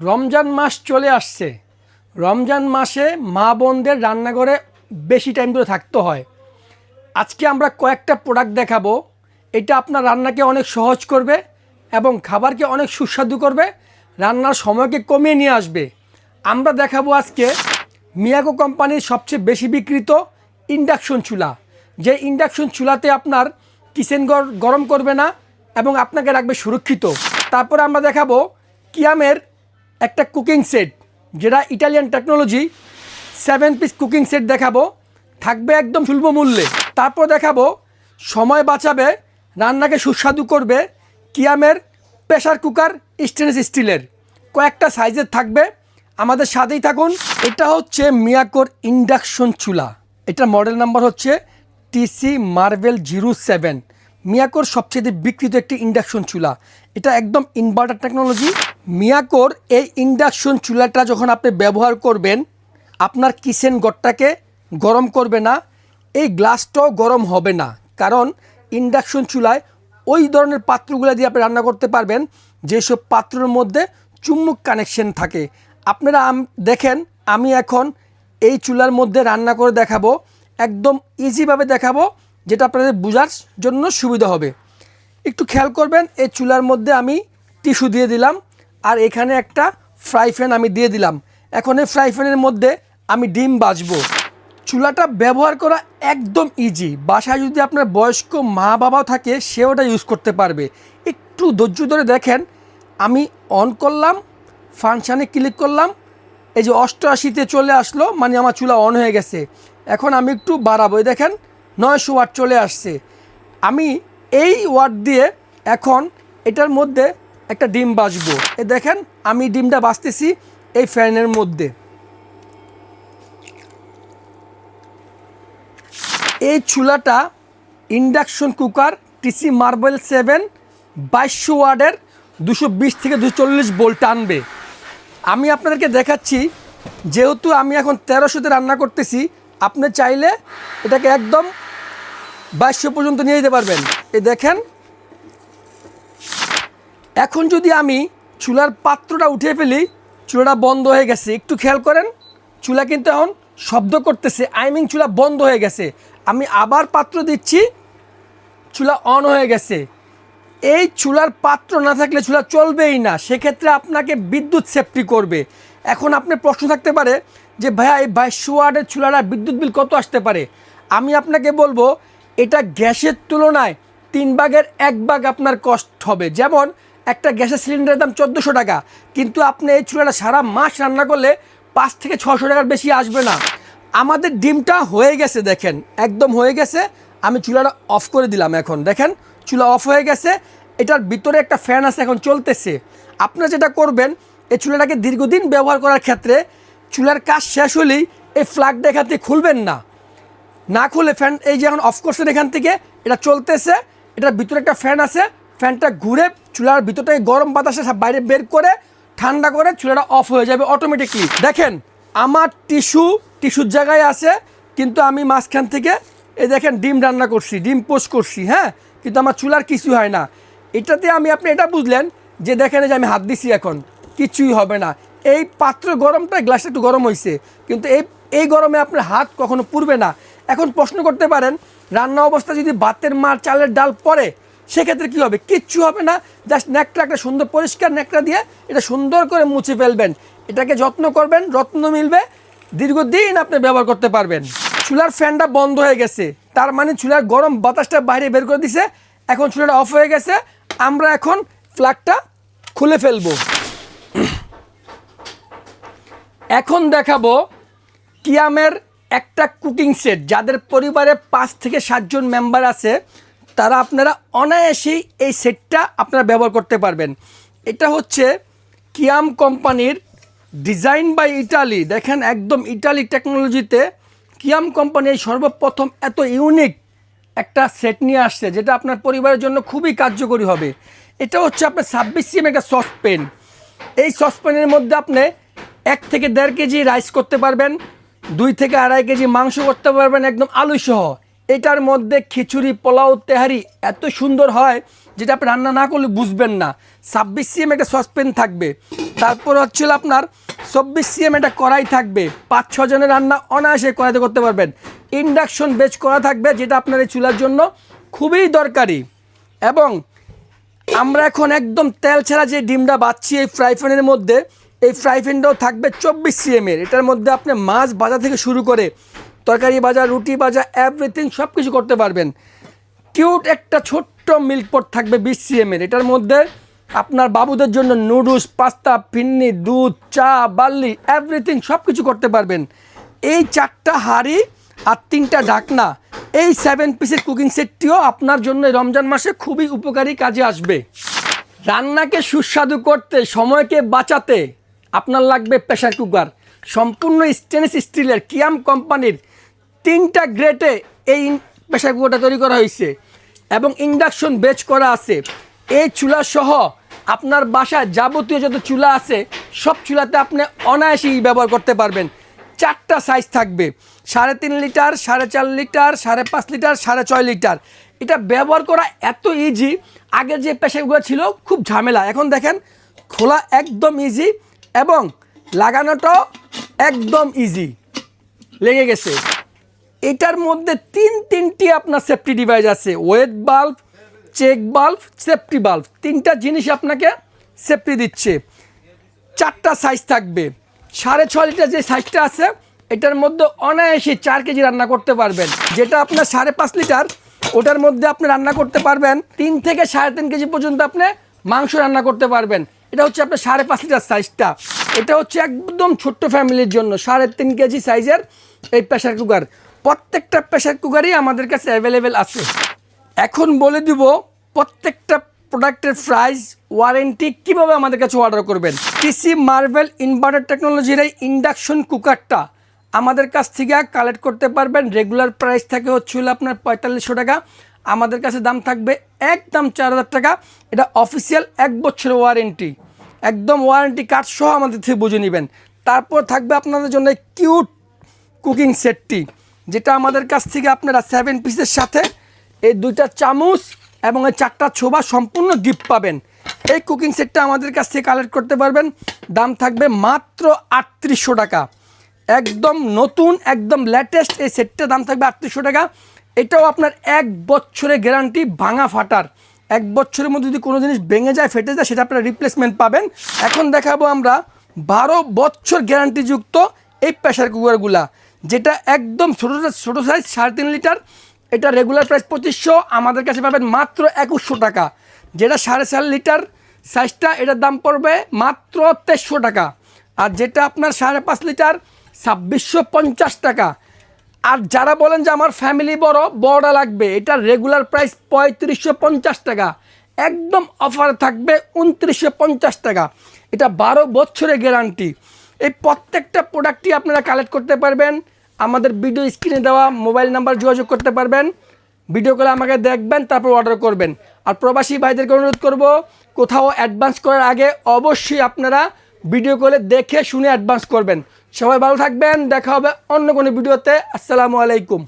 রমজান মাস চলে আসছে। রমজান মাসে মা বোনদের রান্নাঘরে বেশি টাইম ধরে থাকতে হয়। আজকে আমরা কয়েকটা প্রোডাক্ট দেখাবো। এটা আপনার রান্নাকে অনেক সহজ করবে এবং খাবারকে অনেক সুস্বাদু করবে, রান্নার সময়কে কমিয়ে নিয়ে আসবে। আমরা দেখাবো আজকে মিয়াকো কোম্পানির সবচেয়ে বেশি বিক্রিত ইন্ডাকশন চুলা। যে ইন্ডাকশন চুলাতে আপনার কিচেন গর- গরম করবে না এবং আপনাকে রাখবে সুরক্ষিত। তারপর আমরা দেখাবো কিয়ামের একটা কুকিং সেট যেটা Italian technology seven piece cooking set দেখাবো। থাকবে একদম সুলভ মূল্যে। তারপর দেখাবো, সময় বাঁচাবে, রান্নাকে সুস্বাদু করবে, কিয়ামের প্রেশার কুকার স্টেনলেস স্টিলের কয়েকটা সাইজের থাকবে। আমাদের সাথেই থাকুন। এটা হচ্ছে মিয়াকোর ইন্ডাকশন চুলা। এটার মডেল নাম্বার হচ্ছে টিসি মার্বেল জিরো সেভেন মিয়াকোর সবচেয়ে বিকৃত একটি ইন্ডাকশন চুলা। এটা একদম ইনভার্টার টেকনোলজি মিয়াকোর এই ইন্ডাকশন চুলাটা যখন আপনি ব্যবহার করবেন, আপনার কিচেন ঘরটাকে গরম করবে না, এই গ্লাসটাও গরম হবে না। কারণ ইন্ডাকশন চুলায় ওই ধরনের পাত্রগুলো দিয়ে আপনি রান্না করতে পারবেন, যেসব পাত্রের মধ্যে চুম্বক কানেকশন থাকে। আপনারা দেখেন, আমি এখন এই চুলার মধ্যে রান্না করে দেখাবো, একদম ইজিভাবে দেখাবো, যেটা আপনাদের বোঝার জন্য সুবিধা হবে। একটু খেয়াল করবেন, এই চুলার মধ্যে আমি টিস্যু দিয়ে দিলাম। আর এখানে একটা ফ্রাই প্যান আমি দিয়ে দিলাম। এখন এই ফ্রাই প্যানের মধ্যে আমি ডিম বাজবো। চুলাটা ব্যবহার করা একদম ইজি বাসায় যদি আপনার বয়স্ক মা বাবা থাকে সে ওটা ইউজ করতে পারবে। একটু ধৈর্য ধরে দেখেন, আমি অন করলাম ফাংশানে ক্লিক করলাম, এই যে অষ্টআশিতে চলে আসলো মানে আমার চুলা অন হয়ে গেছে। এখন আমি একটু বাড়াবো। দেখেন, নয়শো ওয়াট চলে আসছে। আমি এই ওয়াট দিয়ে এখন এটার মধ্যে একটা ডিম বাজবো। এ দেখেন, আমি ডিমটা বাঁচতেছি এই ফ্যানের মধ্যে। এই চুলাটা induction cooker TC marble seven বাইশশো ওয়ার্ডের দুশো বিশ থেকে দুশো চল্লিশ বোল্ট টানবে আমি আপনাদেরকে দেখাচ্ছি, যেহেতু আমি এখন তেরোশোতে রান্না করতেছি, আপনি চাইলে এটাকে একদম বাইশশো পর্যন্ত নিয়ে যেতে পারবেন। এই দেখেন এখন যদি আমি চুলার পাত্রটা উঠিয়ে ফেলি, চুলাটা বন্ধ হয়ে গেছে, একটু খেয়াল করেন, চুলা কিন্তু এখন শব্দ করতেছে আইমিং চুলা বন্ধ হয়ে গেছে। আমি আবার পাত্র দিচ্ছি, চুলা অন হয়ে গেছে। এই চুলার পাত্র না থাকলে চুলা চলবেই না, সেক্ষেত্রে আপনাকে বিদ্যুৎ সেফটি করবে। এখন আপনি প্রশ্ন থাকতে পারে যে ভাইয়া এই বাইশশো ওয়ার্ডের চুলাটা বিদ্যুৎ বিল কত আসতে পারে? আমি আপনাকে বলব, এটা গ্যাসের তুলনায় তিন ভাগের এক ভাগ আপনার কষ্ট হবে। যেমন একটা গ্যাসের সিলিন্ডারের দাম চোদ্দোশো টাকা। কিন্তু আপনি এই চুলাটা সারা মাস রান্না করলে পাঁচ থেকে ছশো টাকার বেশি আসবে না। আমাদের ডিমটা হয়ে গেছে, দেখেন, একদম হয়ে গেছে। আমি চুলাটা অফ করে দিলাম এখন, দেখেন, চুলা অফ হয়ে গেছে। এটার ভিতরে একটা ফ্যান আছে, এখন চলতেছে। আপনারা যেটা করবেন, এই চুলাটাকে দীর্ঘদিন ব্যবহার করার ক্ষেত্রে চুলার কাজ শেষ হলেই এই ফ্ল্যাগটা এখান থেকে খুলবেন না। না খুলে ফ্যান এই যে এখন অফ করছেন এখান থেকে, এটা চলতেছে। এটার ভিতরে একটা ফ্যান আছে ফ্যানটা ঘুরে চুলার ভিতর থেকে গরম বাতাসে বাইরে বের করে ঠান্ডা করে চুলাটা অফ হয়ে যাবে অটোমেটিকলি দেখেন, আমার টিস্যু, টিস্যুর জায়গায় আছে, কিন্তু আমি মাঝখান থেকে, এই দেখেন, ডিম রান্না করছি, ডিম পোস্ট করছি হ্যাঁ? কিন্তু আমার চুলার কিছু হয় না। এটাতে আমি, আপনি এটা বুঝলেন যে দেখেন যে আমি হাত দিছি এখন, কিছুই হবে না। এই পাত্র গরমটা গ্লাসটা একটু গরম হয়েছে কিন্তু এই এই গরমে আপনার হাত কখনো পুড়বে না। এখন প্রশ্ন করতে পারেন, রান্না অবস্থা যদি ভাতের মার, চালের ডাল পরে সেক্ষেত্রে কী হবে? কিচ্ছু হবে না। জাস্ট ন্যাকটা একটা সুন্দর পরিষ্কার ন্যাকটা দিয়ে এটা সুন্দর করে মুছে ফেলবেন। এটাকে যত্ন করবেন, রত্ন মিলবে। দীর্ঘদিন আপনি ব্যবহার করতে পারবেন। চুলার ফ্যানটা বন্ধ হয়ে গেছে। তার মানে চুলার গরম বাতাসটা বাইরে বের করে দিছে। এখন চুলাটা অফ হয়ে গেছে। আমরা এখন ফ্ল্যাগটা খুলে ফেলব। এখন দেখাবো কিয়ামের একটা কুকিং সেট। যাদের পরিবারে পাঁচ থেকে সাতজন মেম্বার আছে তারা আপনারা অনায়াসেই এই সেটটা আপনারা ব্যবহার করতে পারবেন। এটা হচ্ছে কিয়াম কোম্পানির ডিজাইন বাই ইটালি। দেখেন একদম ইটালি টেকনোলজিতে কিয়াম কোম্পানি সর্বপ্রথম এত ইউনিক একটা সেট নিয়ে আসছে, যেটা আপনার পরিবারের জন্য খুবই কার্যকরী হবে। এটা হচ্ছে আপনার ছাব্বিশ সিএম একটা সসপেন এই সসপ্যানের মধ্যে আপনি এক থেকে দেড় কেজি রাইস করতে পারবেন, দুই থেকে আড়াই কেজি মাংস করতে পারবেন, একদম আলু সহ এটার মধ্যে খিচুড়ি, পোলাও, তেহারি এত সুন্দর হয় যেটা আপনি রান্না না করলে বুঝবেন না। ছাব্বিশ সিএম একটা সসপ্যান থাকবে। তারপর হচ্ছে আপনার চব্বিশ সিএম এটা কড়াই থাকবে। পাঁচ ছজনের রান্না অনায়াসে কড়াইতে করতে পারবেন। ইন্ডাকশন বেচ করা থাকবে, যেটা আপনার এই চুলার জন্য খুবই দরকারি। এবং আমরা এখন একদম তেল ছাড়া যে ডিমটা বাচ্ছি এই ফ্রাই প্যানের মধ্যে, এই ফ্রাই প্যানটাও থাকবে চব্বিশ সিএমের এটার মধ্যে আপনি মাছ বাজার থেকে শুরু করে তরকারি ভাজা রুটি ভাজা এভরিথিং সব কিছু করতে পারবেন। কিউট একটা ছোট্ট মিল্ক পট থাকবে বিশ সিএমের এটার মধ্যে আপনার বাবুদের জন্য নুডলস, পাস্তা, ফিন্নি, দুধ, চা, বার্লি এভরিথিং সব কিছু করতে পারবেন। এই চারটা হাঁড়ি আর তিনটা ঢাকনা, এই সেভেন পিসের কুকিং সেটটিও আপনার জন্য রমজান মাসে খুবই উপকারী কাজে আসবে। রান্নাকে সুস্বাদু করতে, সময়কে বাঁচাতে আপনার লাগবে প্রেশার কুকার সম্পূর্ণ স্টেনলেস স্টিলের কিয়াম কোম্পানির তিনটা গ্রেটে এই প্রেশার কুকারটা তৈরি করা হয়েছে এবং ইন্ডাকশন বেচ করা আছে। এই চুলা সহ আপনার বাসায় যাবতীয় যত চুলা আছে, সব চুলাতে আপনি অনায়াসেই ব্যবহার করতে পারবেন। চারটা সাইজ থাকবে। সাড়ে তিন লিটার, সাড়ে চার লিটার, সাড়ে পাঁচ লিটার, সাড়ে ছয় লিটার। এটা ব্যবহার করা এত ইজি আগে যে পেশাগুলো ছিল খুব ঝামেলা। এখন দেখেন, খোলা একদম ইজি এবং লাগানোটাও একদম ইজি লেগে গেছে। এটার মধ্যে তিন তিনটি আপনার সেফটি ডিভাইস আছে। Wait bulb check bulb safety bulb তিনটা জিনিস আপনাকে সেফটি দিচ্ছে। চারটা সাইজ থাকবে। সাড়ে ছ লিটার যে সাইজটা আছে, এটার মধ্যে অনায়াসে চার কেজি রান্না করতে পারবেন। যেটা আপনার সাড়ে পাঁচ লিটার, ওটার মধ্যে আপনি রান্না করতে পারবেন। তিন থেকে সাড়ে তিন কেজি পর্যন্ত আপনি মাংস রান্না করতে পারবেন। এটা হচ্ছে আপনার সাড়ে পাঁচ লিটার সাইজটা এটা হচ্ছে একদম ছোট্ট ফ্যামিলির জন্য, সাড়ে তিন কেজি সাইজের এই প্রেশার কুকার প্রত্যেকটা প্রেশার কুকারই আমাদের কাছে অ্যাভেলেবেল আছে। এখন বলে দিব, প্রত্যেকটা প্রোডাক্টের প্রাইস ওয়ারেন্টি কীভাবে আমাদের কাছে অর্ডার করবেন? টিসি মার্বেল ইনভার্টার টেকনোলজির এই ইন্ডাকশন কুকারটা আমাদের কাছ থেকে কালেক্ট করতে পারবেন। রেগুলার প্রাইস থাকে হচ্ছিল আপনার পঁয়তাল্লিশশো টাকা। আমাদের কাছে দাম থাকবে একদম চার হাজার টাকা। এটা অফিসিয়াল এক বছরের ওয়ারেন্টি একদম ওয়ারেন্টি কার্ড সহ আমাদের থেকে বুঝে নেবেন। তারপর থাকবে আপনাদের জন্য কিউট কুকিং সেটটি যেটা আমাদের কাছ থেকে আপনারা সেভেন পিসের সাথে এই দুইটা চামচ এবং এই চারটা ছোবা সম্পূর্ণ গিফট পাবেন। এই কুকিং সেটটা আমাদের কাছ থেকে কালেক্ট করতে পারবেন। দাম থাকবে মাত্র আটত্রিশশো টাকা। একদম নতুন, একদম লেটেস্ট এই সেটটার দাম থাকবে আটত্রিশশো টাকা। এটাও আপনার এক বছরের গ্যারান্টি ভাঙা ফাটার। এক বছরের মধ্যে যদি কোনো জিনিস ভেঙে যায়, ফেটে যায়, সেটা আপনারা রিপ্লেসমেন্ট পাবেন। এখন দেখাবো আমরা বারো বছর গ্যারান্টিযুক্ত এই প্রেশার কুকারগুলা যেটা একদম ছোটো ছোটো সাইজ, সাড়ে তিন লিটার, এটা রেগুলার প্রাইস পঁচিশশো, আমাদের কাছে পাবেন মাত্র একুশশো টাকা। যেটা সাড়ে চার লিটার সাইজটা, এটার দাম পড়বে মাত্র তেইশশো টাকা। আর যেটা আপনার সাড়ে পাঁচ লিটার, ছাব্বিশশো পঞ্চাশ টাকা। আর যারা বলেন যে আমার ফ্যামিলি বড়, বড়টা লাগবে, এটা রেগুলার প্রাইস পঁয়ত্রিশশো পঞ্চাশ টাকা। একদম অফার থাকবে উনত্রিশশো পঞ্চাশ টাকা। এটা বারো বছরের গ্যারান্টি এই প্রত্যেকটা প্রোডাক্টই আপনারা কালেক্ট করতে পারবেন। আমাদের ভিডিও স্ক্রিনে দেওয়া মোবাইল নাম্বার যোগাযোগ করতে পারবেন। ভিডিও কলে আমাকে দেখবেন, তারপর অর্ডার করবেন। আর প্রবাসী ভাইদেরকে অনুরোধ করব, কোথাও অ্যাডভান্স করার আগে অবশ্যই আপনারা ভিডিও কলে দেখে শুনে অ্যাডভান্স করবেন। সবাই ভালো থাকবেন, দেখা হবে অন্য কোনো ভিডিওতে আসসালামু আলাইকুম।